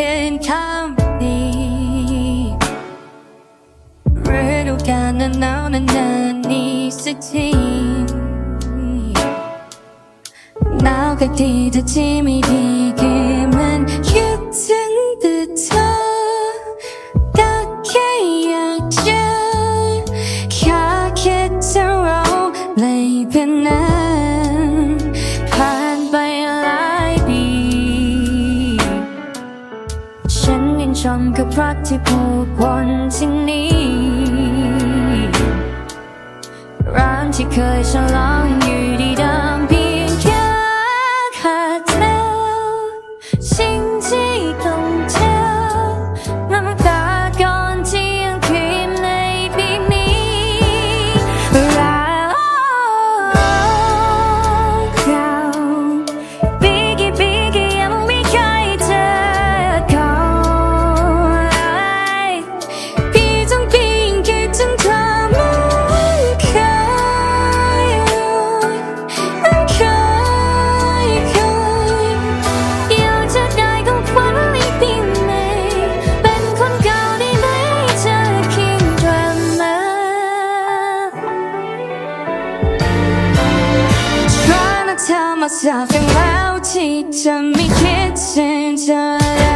괜찮니? Red or kinda 나오는 난이 스팀 나가 뒤져 짐이 비길 รักที่ผู้คนที่นี้ร้านที่เคยฉลองอยู่ดี myself and route to me kitchen. Just